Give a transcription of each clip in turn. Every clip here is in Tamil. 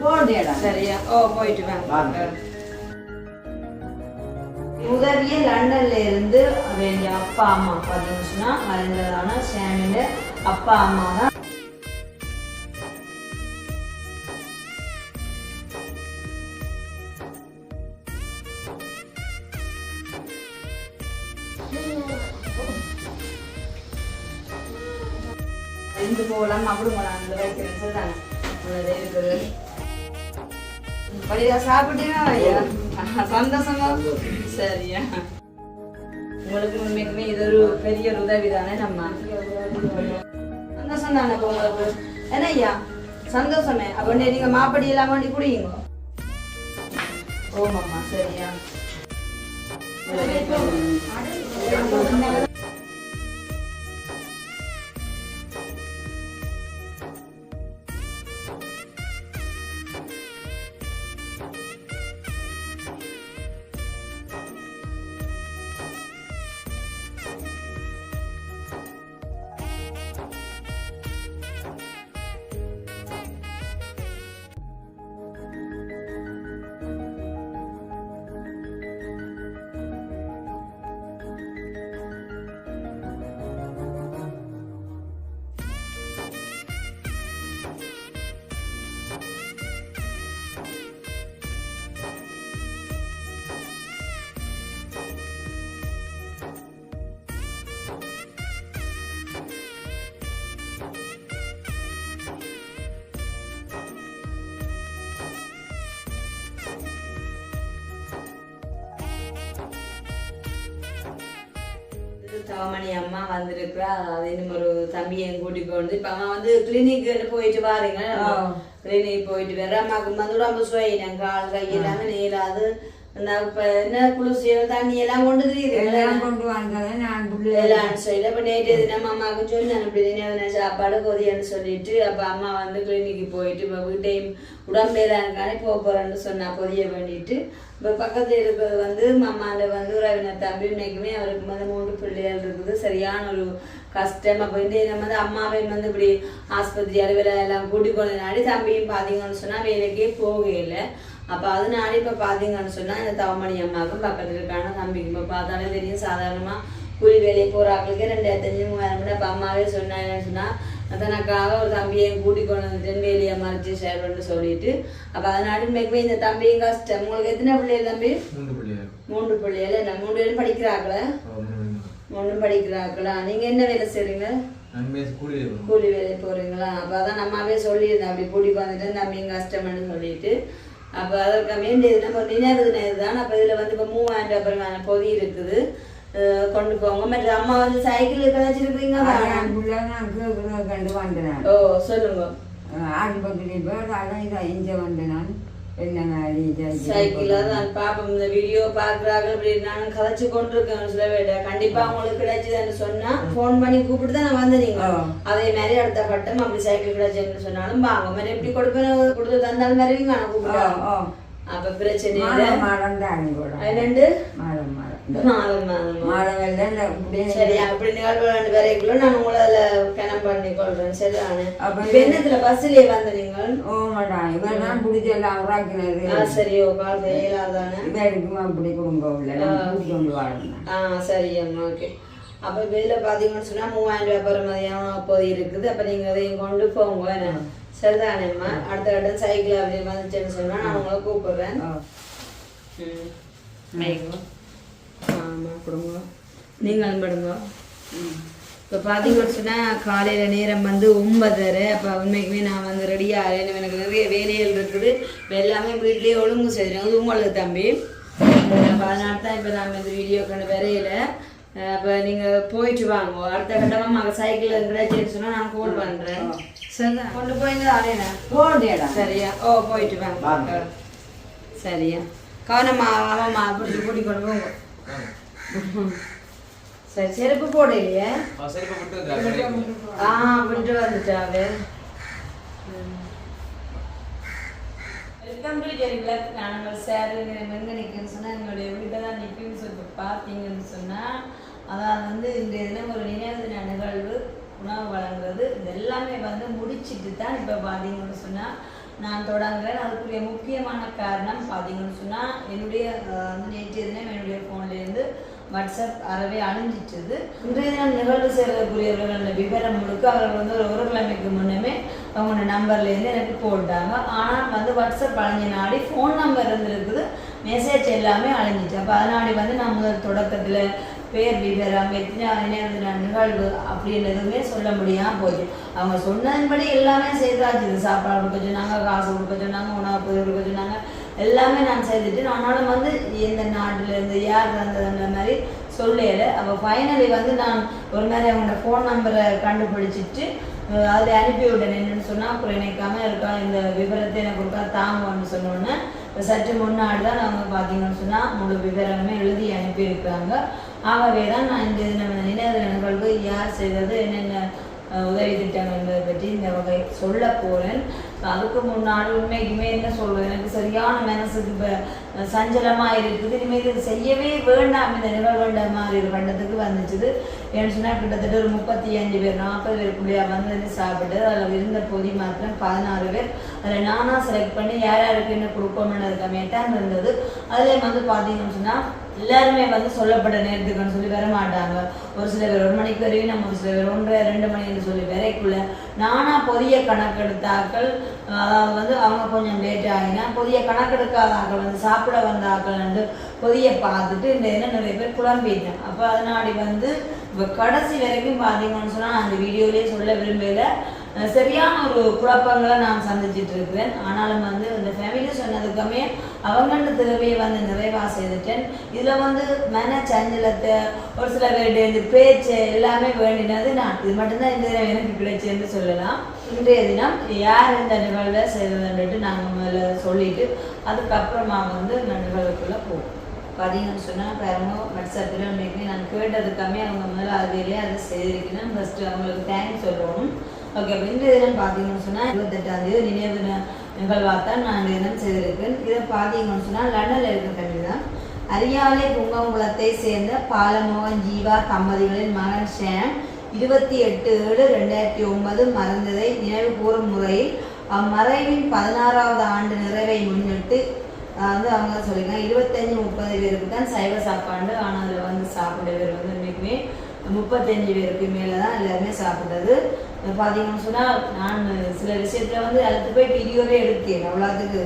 போண்டியடா சரியா ஓ போயிட்டு வாங்க. உதவிய லண்டன்ல இருந்து அவங்க அப்பா அம்மா பார்த்தீங்கன்னு மறைந்ததான ஷாமியோட அப்பா அம்மா தான் இருந்து போகலாம் அப்படி போகலாம் அந்த வைக்கிறேன் சொல்றாங்க உள்ளதே சாப்பிட்டீங்களா ஐயா சந்தோஷமா? சரியா. உங்களுக்கு உண்மைக்குமே இது ஒரு பெரிய ஒரு உதவி தானே நம்ம சந்தோஷம் தானே உங்களுக்கு? என்ன ஐயா? சந்தோஷமே. அப்போ நீங்க மாப்படி எல்லாம் வேண்டி குடிங்க. ஓமாம்மா சரியா. தவமணி அம்மா வந்திருக்கிறா. அது இன்னும் ஒரு தம்பியை கூட்டிட்டு வந்து இப்ப அம்மா வந்து கிளினிக் போயிட்டு வாருங்க. கிளினிக் போயிட்டு வேற அம்மாவுக்கு வந்து ரொம்ப சுவையினம் கால் கை எல்லாமே நீராது. இந்த இப்ப என்ன குளிர்ச்சி தண்ணி எல்லாம் கொண்டு எல்லாம் கொண்டு வந்ததை நான் பிள்ளை எல்லாம் சைடு அப்ப நேற்று தினம் அம்மாவுக்கு சொன்னேன் இப்படி தினம் சாப்பாடு கொதியன்னு சொல்லிட்டு அப்ப அம்மா வந்து கிளினிக்கு போயிட்டு இப்போ வீட்டையும் உடம்பேதானுக்கானே போக போறேன்னு சொன்னா பொதிய வேண்டிட்டு இப்போ பக்கத்துல இருக்கிறது வந்து மாமாண்ட வந்து உறவினர் தம்பி இன்னைக்குமே அவருக்கு வந்து மூன்று பிள்ளைகள் இருக்குது சரியான ஒரு கஷ்டம் அப்போ இந்த நம்ம வந்து அம்மாவை வந்து இப்படி ஆஸ்பத்திரி அலுவலை எல்லாம் கூட்டிக் கொண்டு நாடி தம்பியும் பார்த்தீங்கன்னு சொன்னா வேலைக்கே போகையில அப்போ அதனால இப்போ பார்த்தீங்கன்னு சொன்னா இந்த தவமணி அம்மாவுக்கும் பக்கத்துல இருக்கான தம்பிக்கு இப்போ பார்த்தாலே தெரியும். சாதாரணமா கூலி வேலையை போறாங்களுக்கு ரெண்டாயிரத்தி அஞ்சு மூவாயிரம் கூட அப்போ அம்மாவே சொன்னாங்கன்னு சொன்னா தனக்காக ஒரு தம்பியை கூட்டி கொண்டு வந்துட்டு வேலையை மறைச்சு ஷேர் பண்ணி சொல்லிட்டு அப்போ அதனால இன்னைக்குமே இந்த தம்பியும் கஷ்டம். உங்களுக்கு எத்தனை பிள்ளைகள் தம்பி? மூன்று பிள்ளைகள். என்ன மூன்று பேரும் படிக்கிறாங்களே மூணும் படிக்கிறாங்களா நீங்க என்ன வேலை செய்றீங்க? நன்மை கூலி வேலை போறீங்களா? அப்போ அதான் நம்மாவே சொல்லியிருந்தேன். அப்படி கூட்டிட்டு வந்துட்டு தம்பியும் கஷ்டம்னு சொல்லிட்டு அப்போ அதற்கு வேண்டியது நம்ம நினைவு தான் அப்போ இதில் வந்து இப்போ மூவாயிரம் ரூபாய் பொதி இருக்குது. கொண்டு போங்க. மற்ற அம்மா வந்து சைக்கிள் கண்டு வந்தேன். ஓ சொல்லுங்க. ஆஸ்பத்திரி போய் அதான் இதை இங்கே வந்தேன் நான். சைக்கிள் தான் பாப்போம் இந்த வீடியோ பாக்குறாங்க இப்படி நான் கதைச்சு கொண்டிருக்கேன் சில கண்டிப்பா உங்களுக்கு கிடைச்சதுன்னு சொன்னா ஃபோன் பண்ணி கூப்பிட்டு தான் நீங்க. அதே மாதிரி அடுத்த கட்டம் அப்படி சைக்கிள் கிடைச்சதுன்னு சொன்னாலும் வாங்க மாதிரி எப்படி கொடுப்பேன் கொடுத்து தந்தாலும் நான் கூப்பிட்டா அப்ப பிரச்சனை இல்லை. ரெண்டு சரி அப்படி நிகழ்வு ரெண்டு வரைக்குள்ள நான் உங்களை அதுல கணம் பண்ணி கொள்றேன் சரிதானே என்னத்துல பஸ்லயே வந்த நீங்கள்? ஓ மாட்டான் இவன் தான் பிடிச்சி எல்லாம் உருவாக்கினது. ஆ சரி ஓ கால் இயலாதானே இவருக்கும் அப்படி வாழணும்? ஆ சரி அம்மா ஓகே. அப்போ இதில் பார்த்தீங்கன்னு சொன்னால் மூவாயிரம் ரூபாய் பெறுமதியான அப்போது இருக்குது? அப்போ நீங்கள் அதையும் கொண்டு போங்க சரிதானேம்மா அடுத்த கட்டம் சைக்கிள் அப்படி வந்துச்சுன்னு சொன்னால் நான் உங்களை கூப்பிடுறேன். ம். ஆமாம் கொடுங்க நீங்கள் படுங்க இப்போ பார்த்தீங்கன்னு சொன்னால் காலையில் நேரம் வந்து ஒன்பதரை. அப்போ உண்மைக்குமே நான் வந்து ரெடியாக எனக்கு நிறைய வேலைகள் இருக்குது. இப்போ எல்லாமே வீட்லேயே ஒழுங்கு செய்கிறேன் உங்களுக்கு தம்பி. அதனால தான் இப்போ நான் இந்த வீடியோ கண்டு வரையில. அப்போ நீங்கள் போயிட்டு வாங்க. அடுத்த கட்டமாக மக சைக்கிள் கிடைச்சின்னு சொன்னால் நான் கால் பண்ணுறேன் சரிதான் கொண்டு போய் அடையினா போண்டியடா சரியா? ஓ போயிட்டு வாங்க. சரியா? கவனமா ஆமாம்மா அப்படி கூட்டி கொண்டு போங்க. சரி செருப்பு இப்போ விட்டு ஆ விட்டு வந்துட்டாவே ஜெரி பிளாக் நாங்கள் சார் எங்கே நிற்குன்னு சொன்னால் எங்களுடைய வீட்டை தான் நிற்குன்னு சொல்லி பார்த்தீங்கன்னு சொன்னால் அதாவது வந்து இன்றைய தினம் ஒரு நினைவு தின நிகழ்வு உணவு வழங்குறது இது எல்லாமே வந்து முடிச்சிட்டு தான் இப்போ பார்த்தீங்கன்னு சொன்னால் நான் தொடங்குறேன். அதுக்குரிய முக்கியமான காரணம் பார்த்தீங்கன்னு சொன்னால் என்னுடைய வந்து நேற்றைய தினம் என்னுடைய ஃபோன்லேருந்து வாட்ஸ்அப் அறவே அழிஞ்சிட்டது. இன்றைய தினம் நிகழ்வு செய்யறதுக்குரியவர்களோட விவரம் முழுக்க அவர்கள் வந்து ஒரு ஒரு கிழமைக்கு முன்னமே அவங்களோட நம்பர்லேருந்து எனக்கு போட்டாங்க ஆனால் வந்து வாட்ஸ்அப் அழிஞ்ச நாடி ஃபோன் நம்பர் இருந்துருக்குது. மெசேஜ் எல்லாமே அழிஞ்சிச்சு. அப்போ அதனாடி வந்து நான் முதல் தொடக்கத்தில் பேர் விவரம் எத்தனை இணையதின நிகழ்வு அப்படின்றதுமே சொல்ல முடியாம போச்சு. அவங்க சொன்னதன்படி எல்லாமே செய்தாச்சு. இது சாப்பாடு கொடுக்க சொன்னாங்க காசு கொடுக்க சொன்னாங்க உணவு பொருள் கொடுக்க சொன்னாங்க. எல்லாமே நான் செய்துட்டு ஆனாலும் வந்து எந்த நாட்டுல இருந்து யார் வந்ததுன்ற மாதிரி சொல்லல. அப்போ ஃபைனலி வந்து நான் ஒரு மாதிரி அவங்களோட ஃபோன் நம்பரை கண்டுபிடிச்சிட்டு அதில் அனுப்பி விட்டேன். என்னன்னு சொன்னால் அப்புறம் நினைக்காம இருக்கா இந்த விவரத்தை எனக்கு கொடுத்தா தாங்குவான்னு சொன்னோன்னே இப்போ சற்று முன்னாடி தான் அவங்க பார்த்தீங்கன்னு சொன்னால் முழு விவரமே எழுதி அனுப்பியிருக்காங்க. ஆகவே தான் நான் இந்த நம்ம நினைவு யார் செய்தது என்னென்ன உதவி திட்டம் என்பதை பற்றி இந்த வகை சொல்ல போகிறேன் அதுக்கு முன்னாடி உண்மைக்குமே என்ன சொல்வது? எனக்கு சரியான மனசுக்கு இப்போ சஞ்சலமாக இருக்குது. இனிமேல் இது செய்யவே வேண்டாம். இந்த நிகழ்வுண்ட மாதிரி ஒரு கண்டத்துக்கு வந்துச்சுது. ஏன்னு சொன்னால் கிட்டத்தட்ட ஒரு முப்பத்தி அஞ்சு பேர் நாற்பது பேருக்குள்ளேயா வந்து சாப்பிட்டு அதில் இருந்த பொதி மாத்திரம் பதினாறு பேர். அதில் நானாக செலக்ட் பண்ணி யார் யாருக்கு என்ன கொடுப்போம்னு இருக்கமேட்டான் இருந்தது. அதில் வந்து பார்த்தீங்கன்னு சொன்னால் எல்லாருமே வந்து சொல்லப்பட்ட நேரத்துக்குன்னு சொல்லி வர மாட்டாங்க ஒரு சில பேர் ஒரு மணிக்கு வரையும் நம்ம ஒரு சில பேர் ஒன்றரை ரெண்டு மணின்னு சொல்லி வரைக்குள்ள நானா பொதிய கணக்கெடுத்தாக்கள் அதாவது வந்து அவங்க கொஞ்சம் லேட் ஆகினா பொதிய கணக்கெடுக்காத ஆக்கள் வந்து சாப்பிட வந்த ஆக்கள் வந்து பொதிய பார்த்துட்டு இந்த என்ன நிறைய பேர் குழம்பிட்டேன் அப்போ அதனாடி வந்து இப்போ கடைசி வரைக்கும் பார்த்தீங்கன்னு சொன்னால் அந்த வீடியோலேயே சொல்ல விரும்பல. சரியான ஒரு குழப்பங்களை நான் சந்திச்சிட்டு இருக்கிறேன். ஆனாலும் வந்து இந்த ஃபேமிலி சொன்னதுக்குமே அவங்கள்ட்ட திறமையை வந்து நிறைவாக செய்துட்டேன். இதில் வந்து மன சஞ்சலத்தை ஒரு சில பேருடைய இந்த பேச்சு எல்லாமே வேண்டினது நான். இது மட்டும்தான் இந்த தினம் எனக்கு கிடைச்சதுன்னு சொல்லலாம். இன்றைய தினம் யார் இந்த நிகழ்வில் செய்ததுன்ட்டு நாங்கள் முதல்ல சொல்லிட்டு அதுக்கப்புறமா வந்து இந்த நிகழ்வுக்குள்ளே போவோம். பார்த்தீங்கன்னு சொன்னால் பாருங்க வாட்ஸ்அப்பில் உண்மைக்குமே நான் கேட்டதுக்காமே அவங்க முதல்ல அதுலேயே அதை செய்திருக்கணும் ஃபஸ்ட்டு அவங்களுக்கு தேங்க்ஸ் சொல்லணும். ஓகே அப்போ இந்த தினம் பார்த்தீங்கன்னு சொன்னால் இருபத்தெட்டாவது நினைவு நிகழ்வாக தான் நான் இந்த தினம் செய்திருக்கேன். இதை பார்த்தீங்கன்னு சொன்னால் லண்டனில் இருக்கிற கல்வி தான். அரியாலை புங்கங்குளத்தை சேர்ந்த பாலமோகன் ஜீவா தம்பதிகளின் மகன் ஷேம் இருபத்தி எட்டு ஏழு ரெண்டாயிரத்தி ஒன்பது மறந்ததை நினைவு கூறும் முறையில் அம்மறைவின் பதினாறாவது ஆண்டு நிறைவை முன்னிட்டு வந்து அவங்க சொல்லியிருக்காங்க இருபத்தஞ்சு முப்பது பேருக்கு தான் சைவ சாப்பாடு ஆனால் அதில் வந்து சாப்பிட்ட பேர் வந்து இன்றைக்குமே முப்பத்தஞ்சு பேருக்கு மேலே தான் எல்லாருமே சாப்பிட்டது. பார்த்தீங்கன்னு சொன்னால் நான் சில விஷயத்தில் வந்து அடுத்து போய் வீடியோவே எடுத்தேன். அவ்வளோத்துக்கு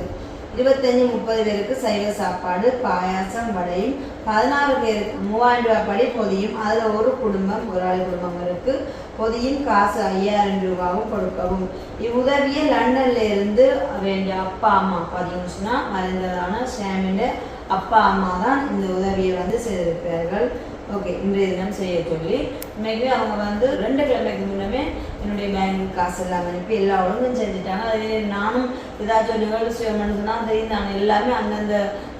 இருபத்தஞ்சு முப்பது பேருக்கு சைவ சாப்பாடு பாயாசம் வடையும் பதினாறு பேருக்கு மூவாயிரம் ரூபாய் படி பொதியும். அதில் ஒரு குடும்பம் ஒரு ஆள் குடும்பங்களுக்கு பொதியும் காசு ஐயாயிரம் ரூபாவும் கொடுக்கவும். இவ்வுதவியை லண்டன்ல இருந்து வேண்டிய அப்பா அம்மா பார்த்தீங்கன்னு சொன்னால் மறைந்ததான ஷாமின் அப்பா அம்மா தான் இந்த உதவியை வந்து செய்திருப்பார்கள் ஓகே இன்றைய தினம் செய்ய சொல்லி இன்னைக்கு அவங்க வந்து ரெண்டு கிழமைக்கு முன்னமே என்னுடைய பேங்க் காசு எல்லாம் அனுப்பி எல்லா உலகம் செஞ்சுட்டாங்க அதே நானும் ஏதாச்சும் நிகழ்வு செய்யணும்னு சொன்னால் தெரியும் நான் எல்லாமே அந்தந்த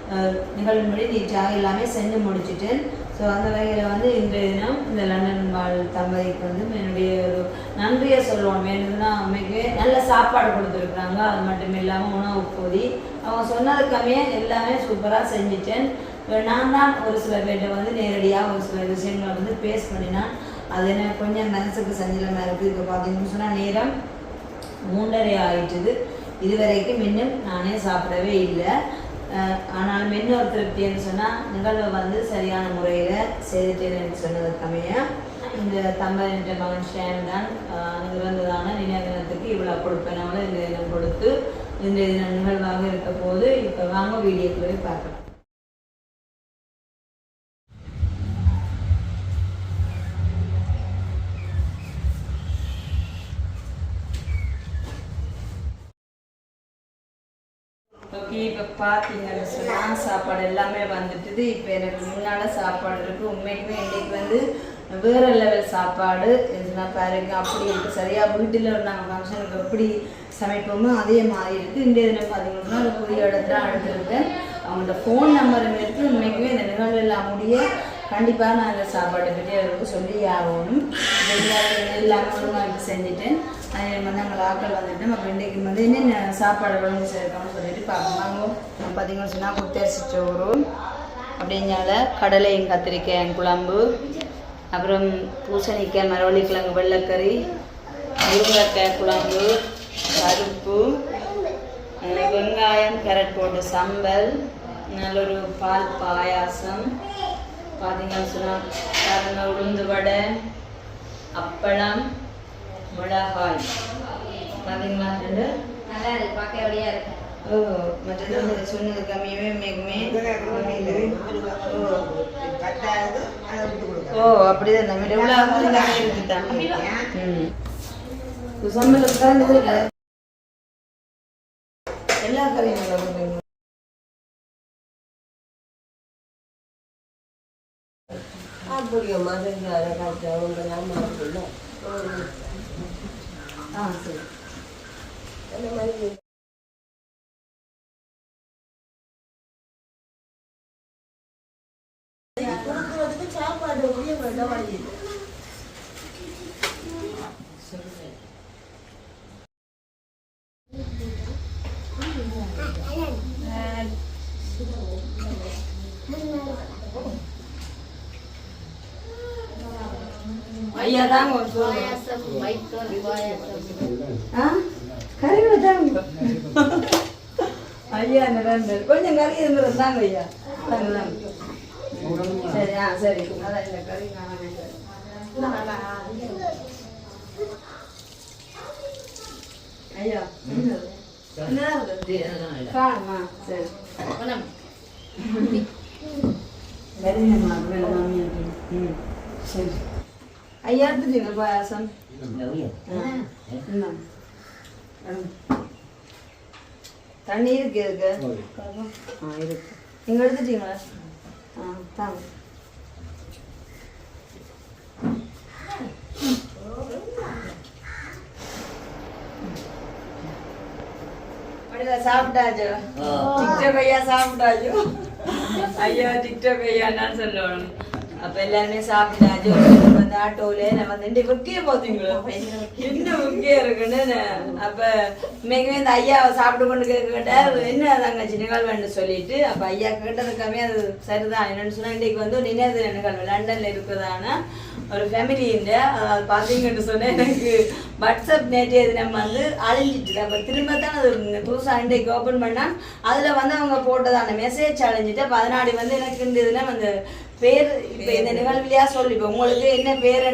நிகழ்வு நிகழ்வுபடி நீட்டாக எல்லாமே செஞ்சு முடிச்சிட்டேன் ஸோ அந்த வகையில் வந்து இன்றைய தினம் இந்த லண்டன் வாழ் தம்பதிக்கு வந்து என்னுடைய ஒரு நன்றியை சொல்லுவோம். வேணும்னா அம்மைக்கு நல்ல சாப்பாடு கொடுத்துருக்குறாங்க. அது மட்டும் இல்லாமல் உணவு போதி. அவங்க சொன்னதுக்காமே எல்லாமே சூப்பராக செஞ்சிட்டேன். நான் தான் ஒரு சில பேர்கிட்ட வந்து நேரடியாக ஒரு சில விஷயங்களை வந்து பேஸ் பண்ணினான் அது எனக்கு கொஞ்சம் மனசுக்கு சஞ்சலமாக இருக்குது. இப்போ பார்த்தீங்கன்னு சொன்னால் நேரம் மூன்றரை ஆயிட்டுது. இதுவரைக்கும் இன்னும் நானே சாப்பிடவே இல்லை. ஆனால் மென்னு ஒரு திருப்தின்னு சொன்னால் நிகழ்வை வந்து சரியான முறையில் செய்துட்டேன்னு சொன்னதுக்கமைய இந்த தம்பதியிட்ட மகன் ஷேம் தான் அஹ் அங்கு இவ்வளோ நினைவு தினத்துக்கு இவ்வளோ இந்த தினம் கொடுத்து இந்த தினம் நிகழ்வாக இருக்க போது இப்போ வாங்க வீடியோக்குள்ளே போய் பார்க்கலாம். இப்போ பார்த்தீங்கன்னு சொன்னால் சாப்பாடு எல்லாமே வந்துட்டுது. இப்போ எனக்கு முன்னால் சாப்பாடு இருக்குது உண்மைக்குமே இன்றைக்கு வந்து வேறு லெவல் சாப்பாடு. எதுனா பாருங்க அப்படி இருக்குது சரியாக வீட்டில் நாங்கள் ஃபங்க்ஷனுக்கு எப்படி சமைப்போமோ அதே மாதிரி இருக்குது இந்த தினம் பார்த்தீங்கன்னா ஒரு புதிய இடத்துல எடுத்துருக்கேன் அவங்களோட ஃபோன் நம்பரும் இருக்குது உண்மைக்குமே இந்த நிகழ்வில் எல்லாம் கண்டிப்பாக நான் இந்த சாப்பாடு பற்றி அவருக்கு சொல்லி ஆகணும் இது எல்லாரும் எல்லாமே ஒழுங்காக செஞ்சுட்டேன். வந்து நாங்கள் ஆக்கள் வந்துட்டு நம்ம இன்றைக்கு வந்து என்னென்ன சாப்பாடு விளைஞ்சு சேர்க்கணும்னு சொல்லிட்டு பார்ப்போம் பார்த்தீங்கன்னு சொன்னால் குத்தரிசி சோறு அப்படின்னால கடலையும் கத்திரிக்காய் குழம்பு அப்புறம் பூசணிக்காய் மரவள்ளிக்கிழங்கு வெள்ளைக்கறி முருங்கைக்காய் குழம்பு பருப்பு வெங்காயம் கேரட் போட்டு சம்பல் நல்ல ஒரு பால் பாயாசம் பார்த்தீங்கன்னு சொன்னால் உளுந்து வடை அப்பளம் மிளகாய். பார்த்தீங்களா ரெண்டு? நல்லா இருக்கு பார்க்க ஒடியா இருக்கு. ஓ மற்றது அந்த சொன்னது கம்மியவே மிகுமே. ஓ ஓ அப்படிதான். நம்ம எவ்வளோ எல்லா கறியும் நல்லா பண்ணுறீங்க ஆ சரி. ஐயா தாங்க ஒரு சொல்லுங்க பாயாசம் வைத்தோல் ஆ கறிகளை தாங்க ஐயா கொஞ்சம் கறி இருந்தது தாங்க ஐயா சரி ஆ சரி அதான் இந்த கறி நான் ஐயா சரி சரி ஐயா எடுத்துட்டீங்க பாயாசம் ஆ இந்தாங்க. ம். தண்ணி இருக்கு இருக்கு ஆ இருக்கு நீங்க எடுத்துட்டீங்களா ஆ தாங்க சாப்பிட்டாச்சோ டிக்டாக் ஐயா சாப்பிட்டாச்சோ ஐயா டிக்டாக் ஐயா நான் சொல்லணும் அப்ப எல்லாருமே சாப்பிட்டாச்சு வந்து ஆட்டோல நம்ம வந்து வெக்கைய போத்தீங்களோ என்ன வெக்கையா இருக்குன்னு அப்ப இன்னைக்குமே இந்த ஐயாவை சாப்பிட்டு கொண்டு கேட்கிட்டார் என்ன தங்கச்சி நிகழ்வுன்னு சொல்லிட்டு அப்ப ஐயா கேட்டதுக்காமே அது சரிதான் என்னன்னு சொன்னா இன்னைக்கு வந்து நினைவு நிகழ்வு லண்டன்ல இருக்கிறதான ஒரு ஃபேமிலியின் அதாவது பார்த்தீங்கன்னு சொன்னா எனக்கு வாட்ஸ்அப் நேற்றைய தினம் வந்து அழிஞ்சிட்டு அப்போ திரும்ப தான் அது புதுசாக இன்றைக்கு ஓப்பன் பண்ணா அதில் வந்து அவங்க போட்டதான மெசேஜ் அழிஞ்சிட்டு பதினாடி வந்து எனக்கு இந்த அந்த பேர் இப்போ இந்த நிகழ்விலையா சொல்லி இப்போ உங்களுக்கு என்ன பேர்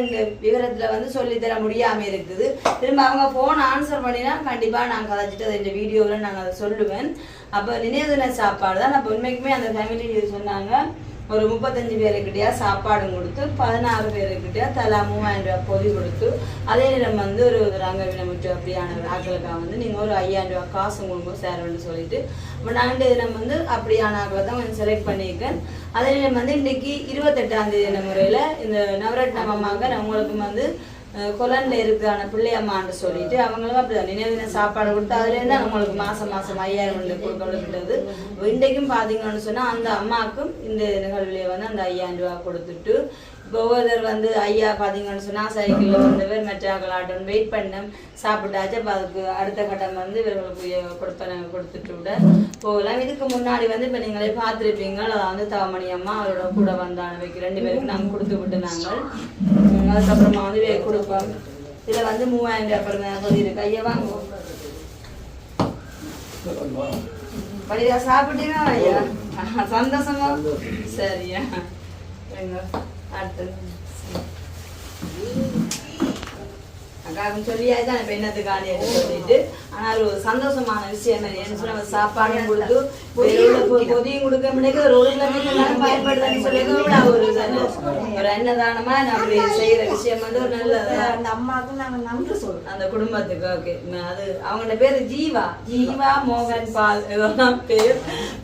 விவரத்தில் வந்து சொல்லித் தர முடியாமல் இருக்குது. திரும்ப அவங்க ஃபோன் ஆன்சர் பண்ணினா கண்டிப்பாக நான் கதைச்சிட்டு அதை இந்த வீடியோவில் நாங்கள் அதை சொல்லுவேன். அப்போ நினைவு சாப்பாடு தான் அப்போ உண்மைக்குமே அந்த ஃபேமிலி சொன்னாங்க. ஒரு முப்பத்தஞ்சு பேருக்கிட்டயா சாப்பாடும் கொடுத்து பதினாறு பேருக்கிட்டயா தலா மூவாயிரம் ரூபாய் பொதி கொடுத்து அதே நேரம் வந்து ஒரு ரங்கவீன முற்று அப்படியான ஆக்களுக்காக வந்து நீங்கள் ஒரு ஐயாயிரம் ரூபாய் காசு கொடுங்க சேரன்னு சொல்லிட்டு. இப்போ நான் தினம் வந்து அப்படியான ஆக்களை தான் கொஞ்சம் செலக்ட் பண்ணியிருக்கேன். அதே நேரம் வந்து இன்னைக்கு இருபத்தெட்டாம் தேதி முறையில் இந்த நவரத்ன அம்மாங்க நம்மளுக்கும் வந்து கொலன்ல இருக்கிறான பிள்ளையம்மான்னு சொல்லிட்டு அவங்களும் அப்படிதான். நினைவு சாப்பாடு கொடுத்து அதுல இருந்து அவங்களுக்கு மாசம் மாசம் ஐயாயிரம் வந்து கொடுக்கப்படுகிறது? இன்றைக்கும் பாத்தீங்கன்னு சொன்னா அந்த அம்மாவுக்கும் இந்த நிகழ்வுல வந்து அந்த ஐயாயிரம் ரூபாய் கொடுத்துட்டு ஒவ்வொருத்தர் வந்து ஐயா பாத்தீங்கன்னு சொன்னா சைக்கிளில் வந்தவர் மெட்ராக்கலாட்டம் வெயிட் பண்ண சாப்பிட்டாச்சு அப்போ அதுக்கு அடுத்த கட்டம் வந்து இவர்களுக்கு கொடுப்பன கொடுத்துட்டு விட. போகலாம். இதுக்கு முன்னாடி வந்து இப்போ நீங்களே பார்த்துருப்பீங்க. அதை வந்து தவமணி அம்மா அவரோட கூட வந்தானவைக்கு ரெண்டு பேருக்கு நாங்கள் கொடுத்து விட்டு நாங்கள். அதுக்கப்புறமா வந்து கொடுப்போம். இதில் வந்து மூவாயிரம் ரூபாய் பிறந்த சொல்லி இருக்கு ஐயா வாங்க. படிதா சாப்பிட்டீங்களா ஐயா? சந்தோஷமா. சரியா. எங்க அடுத்தது அக்காவுக்கு சொல்லியாச்சு இப்போ என்னத்துக்கு ஆடியது சொல்லிட்டு. ஆனால் ஒரு சந்தோஷமான விஷயம் என்ன சொன்ன சாப்பாடும் கொடுத்து பொதியும் கொடுக்க முடியாது ரோடுல எல்லாரும் பயன்படுதுன்னு சொல்லி ஒரு. ஒரு அன்னதானமா நம்ம செய்யற விஷயம் வந்து ஒரு நல்ல அந்த அம்மாவுக்கு நாங்க நன்றி சொல்றோம். அந்த குடும்பத்துக்கு ஓகே. அது அவங்களோட பேரு ஜீவா. ஜீவா மோகன் பால் இதெல்லாம் பேர்.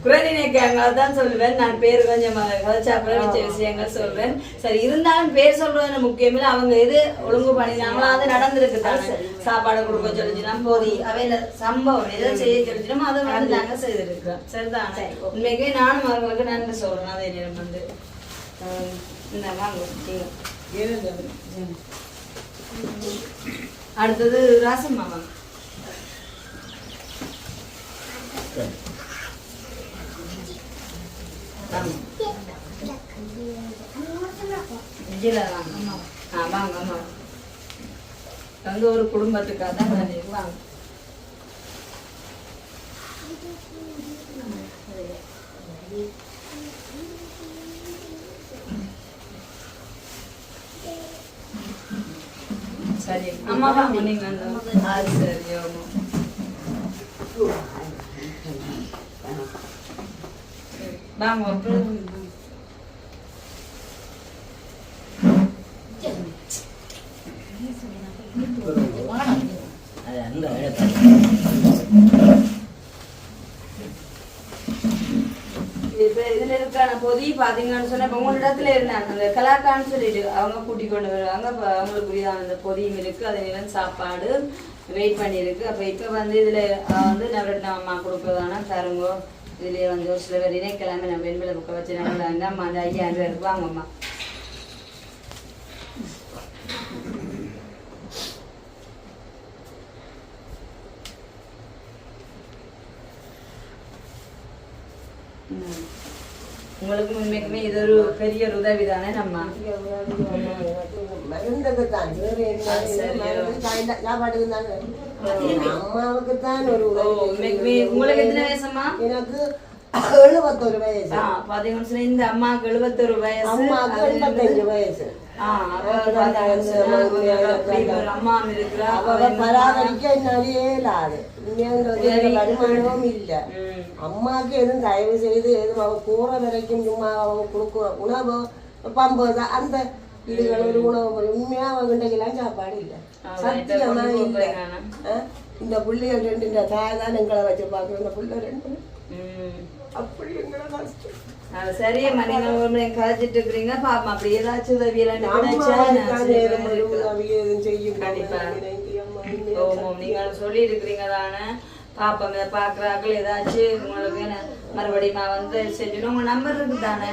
குரலினைக்காங்க அதான் சொல்லுவேன் நான் பேர் கொஞ்சம் கதைச்சாப்புல வச்ச விஷயங்கள் சொல்வேன். சரி இருந்தாலும் பேர் சொல்றது முக்கியம் இல்லை. அவங்க எது ஒழுங்கு பண்ணினாங்களோ அது நடந்திருக்கு தானே சாப்பாடு கொடுக்க சொல்லிச்சுனா போதி. அவையில சம்பவம் எதை செய்ய சொல்லிச்சுனோமோ அதை வந்து நாங்க செய்திருக்கிறோம். சரிதானே? உண்மைக்கே நானும் அவர்களுக்கு நன்றி சொல்றேன். அதே நேரம் வந்து இந்த வாங்க. அடுத்தது ராசம் மாமா வாங்க ஆ வந்து ஒரு குடும்பத்துக்காக தான் நான் வாங்க சரி அம்மா வாங்க. நீங்க அந்த ஆ சரி ஆமா வாங்க அப்புறம் அது அங்க எடுப்பேன் இப்ப இதுல உதவி பார்த்தீங்கன்னு சொன்னால் சொன்னா இப்ப இடத்துல இருந்தாங்க அந்த கலாக்கான்னு சொல்லிட்டு அவங்க கூட்டி கொண்டு வருவாங்க. இப்போ அவங்களுக்கு உரியான அந்த பொதியும் இருக்கு அது நிலம் சாப்பாடு வெயிட் பண்ணியிருக்கு. அப்போ இப்போ வந்து இதில் வந்து நவரட்ன அம்மா கொடுக்குறதானா தருங்கோ இதுலேயே வந்து ஒரு சில பேர் இணைக்கலாமே நம்ம வெண்பல புக்க வச்சு நம்ம அந்த அம்மா அந்த ஐயாயிரம் ரூபாய் இருக்கு வாங்கம்மா ம். உங்களுக்கு உண்மைக்குமே இது ஒரு பெரிய ஒரு உதவி தானே நம்ம? அம்மாவுக்கு தான் ஒரு உண்மைக்குமே உங்களுக்கு எத்தனை வயசுமா எனக்கு எழுபத்தொரு வயசு. பாத்தீங்கன்னு இந்த அம்மாவுக்கு எழுபத்தொரு வயசு. அம்மாவுக்கு வந்து- வயசு. அவ அவ வருமானமும் இல்லை ம். அம்மாவுக்கு எதுவும் தயவு செய்து எதுவும் அவ கூற வரைக்கும் சும்மா அவங்க கொடுக்குற உணவு பம்பது அந்த இதுகள் ஒரு உணவு. உண்மையா அவங்கிட்டக்கெல்லாம் சாப்பாடு இல்லை சத்தியமா இல்லை? இந்த பிள்ளைகள் ரெண்டு தாய் தான் எங்களை வச்சு பார்க்குறோம் இந்த பிள்ளை ரெண்டு. அப்படி எங்களை கஷ்டம் சரியம்மா நீங்க கதைச்சிட்டு இருக்கிறீங்க. பாப்பா ஏதாச்சும் உதவி எல்லாம் நீங்க சொல்லி இருக்கிறீங்க தானே. இதை பாக்குறாக்கள் ஏதாச்சும் உங்களுக்கு மறுபடியும் நான் வந்து செஞ்சுடும் உங்க நம்பர் இருக்கு தானே?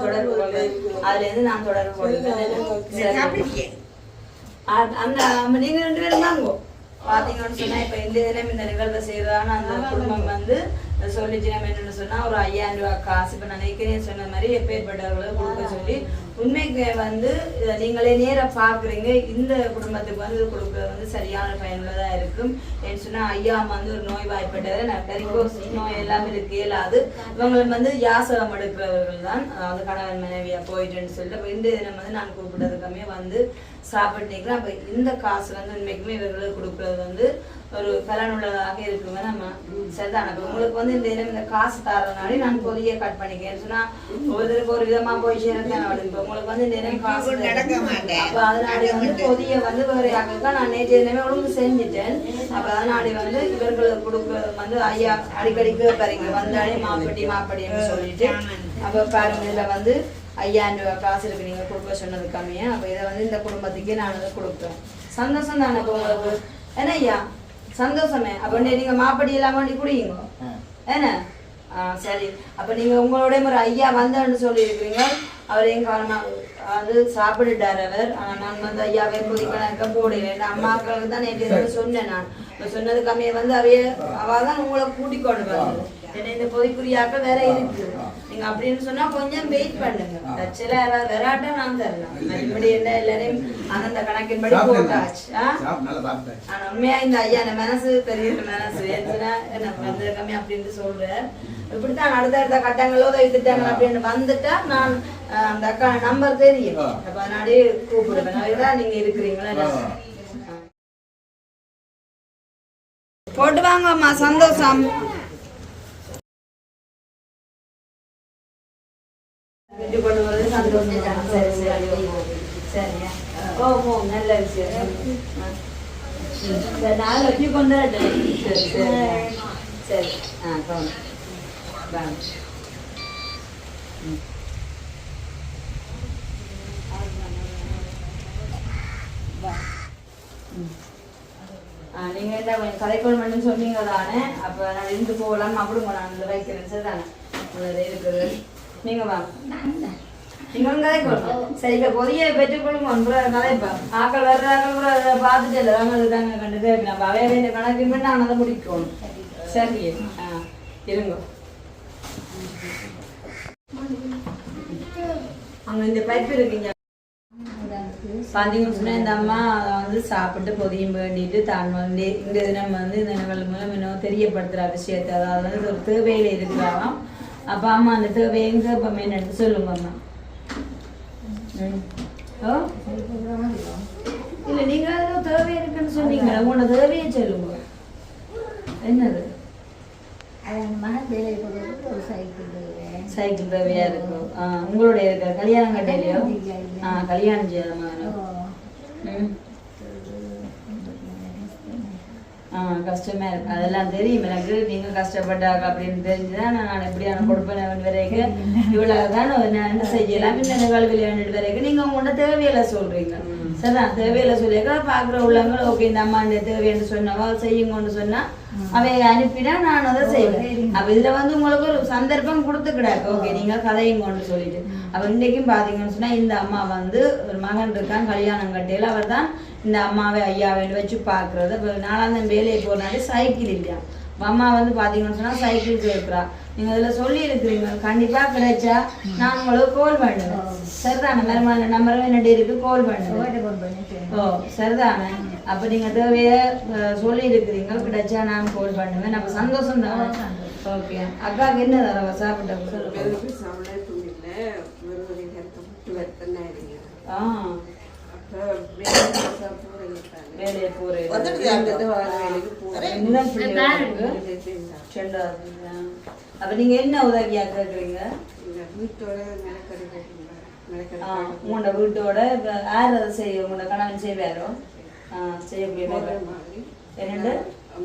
தொடர்பு கொள்ளுங்க. அதுல இருந்து நான் தொடர்பு அந்த நீங்க ரெண்டு பேரும் தாங்கோ? பாத்தீங்கன்னு சொன்னா இப்ப இந்த தினம் இந்த நிகழ்வை செய்யறதான அந்த குடும்பம் வந்து சொல்லிச்சு நம்ம என்னன்னு சொன்னா ஒரு ஐயாயிரம் ரூபாய் காசு இப்ப நான் நினைக்கிறேன் சொன்ன மாதிரி எப்பேற்பட்டவர்களை கொடுக்க சொல்லி உண்மைக்கு வந்து நீங்களே நேராக பாக்குறீங்க இந்த குடும்பத்துக்கு வந்து கொடுக்குறது கொடுக்கறது வந்து சரியான பயனுள்ளதா இருக்கும் ஏன்னு சொன்னா ஐயா அம்மா வந்து ஒரு நோய் வாய்ப்பட்டது வெரிகோஸ் நோய் எல்லாம் இருக்கு இயலாது இவங்களுக்கு வந்து யாசகம் எடுக்கிறவர்கள் தான் அதாவது கணவன் மனைவியா போயிட்டுன்னு சொல்லிட்டு இந்த தினம் வந்து நான் கூப்பிட்டதுக்குமே வந்து சாப்பிட்டு நிற்கிறேன் அப்ப இந்த காசு வந்து உண்மைக்குமே இவர்களுக்கு கொடுக்கறது வந்து ஒரு பலனுள்ளதாக இருக்குமே நம்ம சரிதான் உங்களுக்கு வந்து இந்த தினம் இந்த காசு தரனாலே நான் பொதிய கட் பண்ணிக்கிறேன். சொன்னா ஒருத்தருக்கு ஒரு விதமா போய் சேர்ந்தேன் இப்ப உங்களுக்கு வந்து இந்த தினம் காசு அப்ப அதனால வந்து பொதிய வந்து வேற யாருக்கா நான் நேற்று தினமே ஒழுங்கு செஞ்சுட்டேன். அப்ப அதனால வந்து இவர்களுக்கு கொடுக்கறது வந்து ஐயா அடிக்கடி கேட்பாருங்க வந்தாலே மாப்பட்டி மாப்பட்டின்னு சொல்லிட்டு. அப்ப பாருங்க இதுல வந்து ஐயாயிரம் ரூபாய் காசு இருக்கு. நீங்க கொடுக்க சொன்னது கம்மியா. அப்ப இதை வந்து இந்த குடும்பத்துக்கே நான் வந்து கொடுப்பேன். சந்தோஷம் தானே அப்ப உங்களுக்கு? என்ன ஐயா? சந்தோஷமே. அப்ப நீங்க மாப்படி எல்லாம் வேண்டி குடிங்க என்ன? ஆ சரி. அப்ப நீங்க உங்களோட ஒரு ஐயா வந்தேன்னு சொல்லி இருக்கிறீங்க அவர் எங்க அது சாப்பிட்டுட்டார் அவர். ஆனா நான் வந்து ஐயாவே பொதி போடுவேன் அம்மாக்களுக்கு தான் நேற்று சொன்னேன் நான். இப்ப சொன்னது வந்து அவைய அவள் தான் உங்களை கூட்டிக் கொண்டு வந்தது. ஏன்னா இந்த பொதிக்குரியாக்கள் வேற இருக்கு. நீங்க அப்படின்னு சொன்னா கொஞ்சம் வெயிட் பண்ணுங்க. தச்சல யாராவது வராட்டா நான் தரலாம். மறுபடி என்ன எல்லாரையும் அந்தந்த கணக்கின்படி போட்டாச்சு? ஆனா உண்மையா இந்த ஐயா இந்த மனசு பெரிய மனசு ஏன்னா என்ன வந்து கம்மி அப்படின்னு சொல்றேன் இப்படித்தான் அடுத்த அடுத்த கட்டங்களோ திட்டாங்க அப்படின்னு வந்துட்டா நான் அந்த அக்கா நம்பர் தெரியும். அப்ப அதனாலே கூப்பிடுவேன். அதுதான் நீங்க இருக்கிறீங்களா? போட்டு வாங்க அம்மா சந்தோஷம். சரி சரி சரிங்க ஓ ஓ நல்ல விஷயம் ஆ. சரி நாலு வச்சு கொண்டு வரட்டும். சரி சரி சரி ஆ போங்க வாங்க ம். வா. ம். ஆ, நீங்க என்ன கொஞ்சம் கதைக்கோள் மட்டும் சொன்னீங்க தானே அப்போ நான் இருந்து போகலான்னு அப்படிங்க நான் இந்த வைக்கிறேன் சரி தானே உள்ளது இருக்குது நீங்க வாங்க நீங்களும் சரி இப்ப பொதிய பெற்றுக்கொள்ளும் ஒன்று கதைப்பா ஆக்கள் வர்ற ஆக்கள் கூட பார்த்துட்டு இல்லை தாங்க இதுதாங்க கண்டு நம்ம அவைய வேண்டிய கணக்கு பண்ணி நான் அதை முடிக்கணும் சரி ஆ இருங்க அங்க இந்த பைப் இருக்குங்க பாத்தீங்கன்னு சொன்னா இந்த அம்மா அதை வந்து சாப்பிட்டு பொதியும் வேண்டிட்டு தான் வந்து இந்த தினம் வந்து இந்த நிகழ்வு மூலம் இன்னும் தெரியப்படுத்துற விஷயத்தை அதாவது வந்து ஒரு தேவையில இருக்கிறாராம் அப்ப அம்மா அந்த தேவை எங்க இப்ப என்னன்னு சொல்லுங்க அம்மா இல்ல நீங்க ஏதோ தேவை இருக்குன்னு சொன்னீங்க உங்களோட தேவையை சொல்லுங்க. என்னது? சைக்கிள் தேவை. சைக்கிள் தேவையா? இருக்கும் ஆ, உங்களுடைய கல்யாணம் கட்டையிலையோ. ஆ கல்யாணம் செய்யாத ஓ, ம் ஆ கஷ்டமா இருக்கு. அதெல்லாம் தெரியும். எனக்கு நீங்க கஷ்டப்பட்டாங்க அப்படின்னு தெரிஞ்சுதான் நான் எப்படியான கொடுப்பேன் வரைக்கும் இவ்வளவு தான் நான் என்ன செய்யலாம்? நிகழ்வில் வேண்டிட்டு வரைக்கும் நீங்க உங்களோட தேவையில சொல்றீங்க. சரிதான். தேவையில சொல்லியிருக்க பாக்குற உள்ளவங்க ஓகே இந்த அம்மா இந்த தேவைன்னு சொன்னவா செய்யுங்கன்னு சொன்னா அவை அனுப்பினா நான் அதை செய்வேன். அப்ப இதுல வந்து உங்களுக்கு ஒரு சந்தர்ப்பம் கொடுத்து கிடாது ஓகே நீங்க கதையுங்கன்னு சொல்லிட்டு. அப்ப இன்னைக்கும் பாத்தீங்கன்னு சொன்னா இந்த அம்மா வந்து ஒரு மகன் இருக்கான் கல்யாணம் கட்டையில. அவர் தான் இந்த அம்மாவை ஐயாவை வச்சு பாக்குறது நாலாம் வேலையை போனாலே சைக்கிள் இல்லையா? அம்மா வந்து பாத்தீங்கன்னு சொன்னா சைக்கிள் கேட்கிறா நீங்க அதுல சொல்லி இருக்கிறீங்க கண்டிப்பா கிடைச்சா நான் உங்களுக்கு கால் பண்ணுவேன். சரிதானே? மருமான நம்பரும் என்னடி இருக்கு. கால் பண்ணுவேன் ஓ சரிதானே? அப்ப நீங்க தேவைய சொல்லி இருக்கிறீங்க கிடைச்சா நான் கால் பண்ணுவேன். அப்ப சந்தோஷம் தானே? ஓகே அக்காவுக்கு என்ன தரவா சாப்பிட்ட ஆ. வேலையை போறேன்? அப்ப நீங்க என்ன உதவியா கேக்குறீங்க? வீட்டோட உங்களோட வீட்டோட யார் அதை செய்ய உங்களோட கணவன் செய்வாரோ? வேலை. மாதிரி. என்னண்டு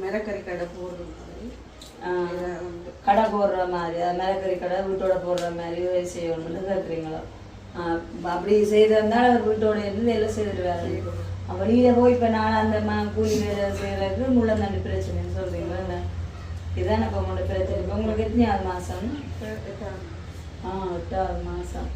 மிளக்கறி கடை போடுற மாதிரி. கடை போடுற மாதிரி. மிளகறி கடை வீட்டோட போடுற மாதிரி செய்யணும்னு கேட்குறீங்களோ அப்படி செய்திருந்தா அவர் வீட்டோட இருந்து வேலை செய்திருவாரு. அப்போ போய் இப்போ நான் அந்த மா கூலி வேலை செய்யறதுக்கு முள்ளந்தண்டு பிரச்சனைன்னு சொல்றீங்களா? இதுதான் இதானே இப்போ உங்களோட பிரச்சனை. இப்போ உங்களுக்கு எத்தனையாவது மாதம் ஆ எட்டாவது மாதம்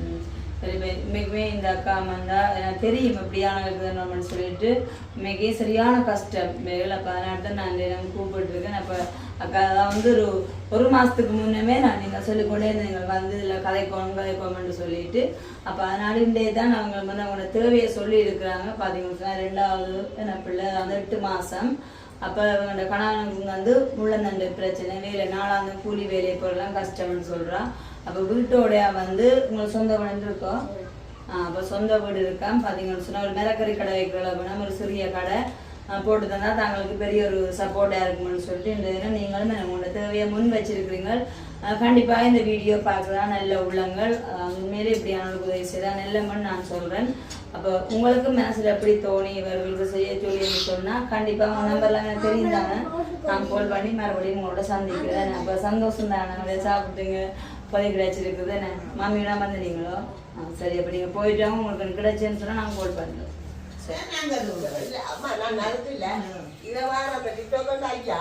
ம். சரி இன்னைக்குமே இந்த அக்கா வந்தா எனக்கு தெரியும் எப்படியான இருக்குதுன்னு சொல்லிட்டு இன்னைக்கே சரியான கஷ்டம். வேலை அப்போ அதனால தான் நான் தினம் கூப்பிட்டுருக்கேன். அப்போ அக்கா தான் வந்து ஒரு ஒரு மாதத்துக்கு முன்னமே நான் நீங்கள் சொல்லிக்கொண்டே இருந்தேன். நீங்கள் வந்து இதில் கதைக்கோணும் கதைக்கோமென்று சொல்லிட்டு. அப்போ அதனால இன்றைய தான் அவங்க வந்து அவங்களோட தேவையை சொல்லி இருக்கிறாங்க. பார்த்தீங்கன்னா ரெண்டாவது என்ன பிள்ளை வந்து எட்டு மாதம் அப்போ அந்த கணவனுக்கு வந்து முள்ளந்தண்டு பிரச்சனை வேலை நாளாந்த கூலி வேலை போடலாம் கஷ்டம்னு சொல்றான் அப்போ வீட்டோடைய வந்து உங்களுக்கு சொந்த வீடு இருக்கோம் அப்போ சொந்த வீடு இருக்கான் பார்த்தீங்கன்னு சொன்னால் ஒரு மிளக்கறி கடை வைக்கிற அப்படின்னா ஒரு சிறிய கடை. போட்டு தந்தால் தாங்களுக்கு பெரிய ஒரு சப்போர்ட்டாக இருக்கும்னு சொல்லிட்டு இந்த தினம் நீங்களும் உங்களோட தேவையை முன் வச்சிருக்கிறீங்க கண்டிப்பாக இந்த வீடியோ பார்க்கலாம். நல்ல உள்ளங்கள். உண்மையிலே இப்படியான உதவி செய்தால் நல்லமன்னு நான் சொல்கிறேன் அப்போ உங்களுக்கு மனசில் எப்படி தோணி இவர்களுக்கு செய்ய சொல்லி சொன்னால் கண்டிப்பாக உங்கள் நம்பர்லாம் எனக்கு தெரியும் தானே. நான் கால் பண்ணி மறுபடியும் உங்களோட சந்திக்கிறேன். அப்போ சந்தோஷம் தானே. நிறைய சாப்பிட்டுங்க. புதை கிடைச்சிருக்குது என்ன? மாமியெல்லாம் வந்துட்டீங்களோ சரி அப்போ நீங்கள் போயிட்டாங்க உங்களுக்கு கிடைச்சேன்னு சொன்னால் நான் கால் பண்ணுறேன் அம்மா நான் நடத்தில இதை வார அந்த டிக்டாக் ஐயா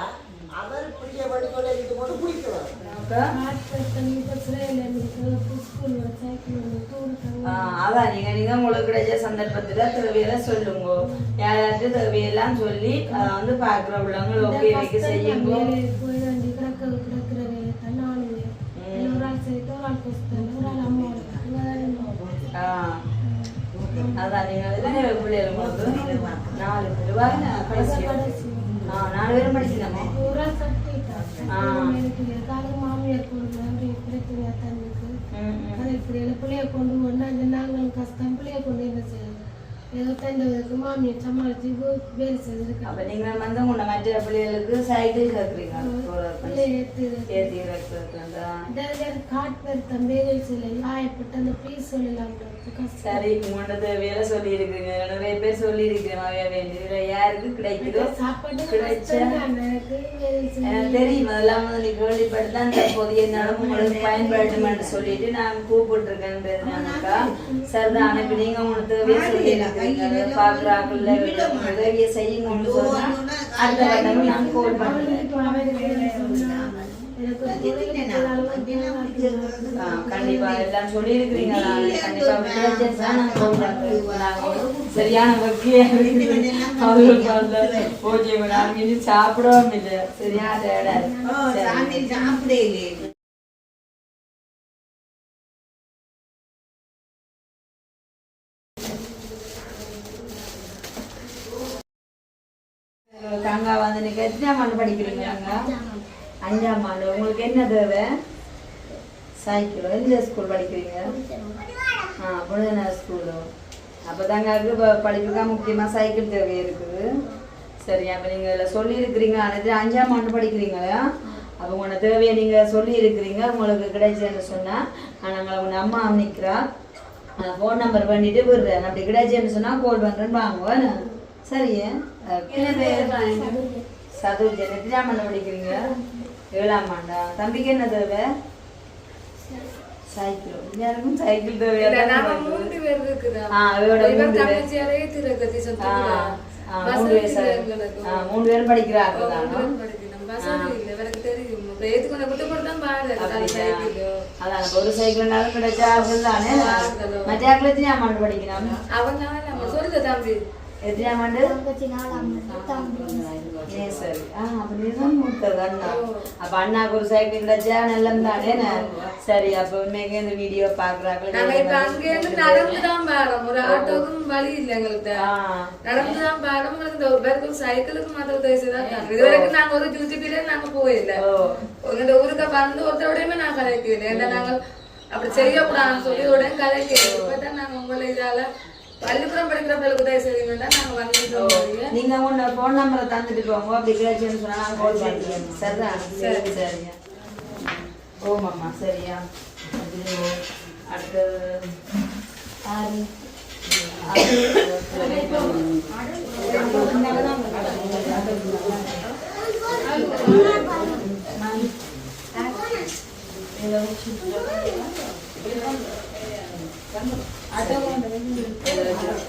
அவர் பிடிக்க பண்ணி கொண்டு இது போட்டு ஆ, அதான் நீங்க நீங்க உங்களுக்கு கிடைச்ச சந்தர்ப்பத்துல தேவையில சொல்லுங்க. யாராச்சும் தேவையெல்லாம் சொல்லி அதை வந்து பாக்குற உள்ளவங்க ஓகே செய்யுங்க. நாலு ஆ நாலு பேரும் படிக்கலாமா ம், ம். பிள்ளைய கொண்டு போனா நாங்களும் கஷ்டம் பிள்ளைய கொண்டு என்ன செய்யறது ஏதோ தந்தவருக்கு மாமியை வேலை அப்ப வந்து உங்க மற்ற பிள்ளைகளுக்கு சைக்கிள் இருக்கிறதுக்கு காட்பெருத்தம் வேலை செய்யல. ஆயப்பட்டு அந்த பீஸ் சொல்லலாம் சரி உங்கள்ட்ட தேவையில சொல்லி இருக்குங்க நிறைய பேர் சொல்லி இருக்கிறேன் வேண்டியது யாருக்கு கிடைக்குதோ? சாப்பாடு கிடைச்சா? எனக்கு வேலை தெரியும் அதெல்லாம் வந்து நீ கேள்விப்பட்டு தான் இந்த புதிய நடவு உங்களுக்கு பயன்படுத்துமென்று சொல்லிட்டு நான் கூப்பிட்டுருக்கேன்றதுனாக்கா சரிதான் அனுப்பி நீங்க உங்களுக்கு சொல்லி பார்க்குறாங்கல்ல உதவியை செய்யுங்கன்னு சொன்னா அடுத்த கட்டமும் நான் கோல் கண்டிப்பா எல்லாம் சரியான அவங்களுக்கு சாப்பிடவும் இல்லை. சரியான டயர்டா அங்கே வந்து நீங்க எத்தனாம் ஆண்டு படிக்கிறீங்க அங்கே? அஞ்சாம் ஆண்டு. உங்களுக்கு என்ன தேவை? சைக்கிள்? எந்த ஸ்கூல் படிக்கிறீங்க? ஆ புனிதனார் ஸ்கூலு அப்போ தாங்க இப்போ படிப்புக்காக முக்கியமாக சைக்கிள் தேவை இருக்குது. சரி அப்போ நீங்கள் இதில் சொல்லியிருக்கிறீங்க. அனைத்து அஞ்சாம் ஆண்டு படிக்கிறீங்களா? அப்போ உங்களோட தேவையை நீங்கள் சொல்லியிருக்கிறீங்க. உங்களுக்கு கிடைச்சேன்னு சொன்னால் நாங்கள் உங்கள் அம்மா நிற்கிறா ஃபோன் நம்பர் பண்ணிட்டு விடுறேன். அப்படி கிடைச்சேன்னு சொன்னால் கால் பண்ணுறேன்னு வாங்குவேன் சரியே? சதுர்ஜன் எத்தனாம் ஆண்டு படிக்கிறீங்க? ஏழாம் ஆண்டா? தம்பிக்கு என்ன தேவை? சைக்கிள். எல்லாருக்கும் சைக்கிள் தேவையா தான் நாங்க இருக்குது. மூன்று பேர் இருக்கிறோம். ஆ, அவரோட இவர் மூன்று பேர். தங்கச்சியாரே திரகதி ஆ, சொத்துக்கிறார். ஆ, வசதி மூணு பேரும் படிக்கிறாங்க ஒரு சைக்கிள்னாலும் கிடைச்சா தானே. மற்ற படிக்கணும் அவன் தான் எத்தனையாம் ஆண்டு சரி ஆ அப்ப நீதான் மூத்தது அண்ணா அப்ப அண்ணாக்கு ஒரு சைக்கிள் கிடைச்சா நல்லம் தானே சரி அப்ப உண்மைக்கு இந்த வீடியோ பாக்குறாங்க நாங்க இப்ப அங்க இருந்து நடந்து தான் பாரோம் ஒரு ஆட்டோக்கும் வழி இல்லை எங்களுக்கு ஆ. நடந்து தான் உங்களுக்கு இந்த ஒரு பேருக்கு சைக்கிளுக்கு மத்த உதவி செய்தான் இது வரைக்கும் நாங்க ஒரு டியூட்டி பீரியட் நாங்க போயில்ல ஊருக்கு வந்து ஒருத்தரோடையுமே நான் கதைக்கிறேன் ஏன்னா நாங்க அப்படி செய்யக்கூடாதுன்னு சொல்லி உடனே கதைக்கிறேன் இப்பதான் நாங்க உங்களை இதால பள்ளிக்கூடம் படிக்கிற பிள்ளைக்கு உதவி செய்வீங்கன்னா நாங்கள் வந்துட்டோம் நீங்கள் உங்களோட ஃபோன் நம்பரை தந்துட்டு போங்க அப்படி கேட்டுன்னு சொன்னால் கால் பண்ணுறேன் சரிதான் சரி சரிங்க. ஓமாம்மா சரியா? அது அடுத்தது ஆறு. Thank you. 아동은은행 으.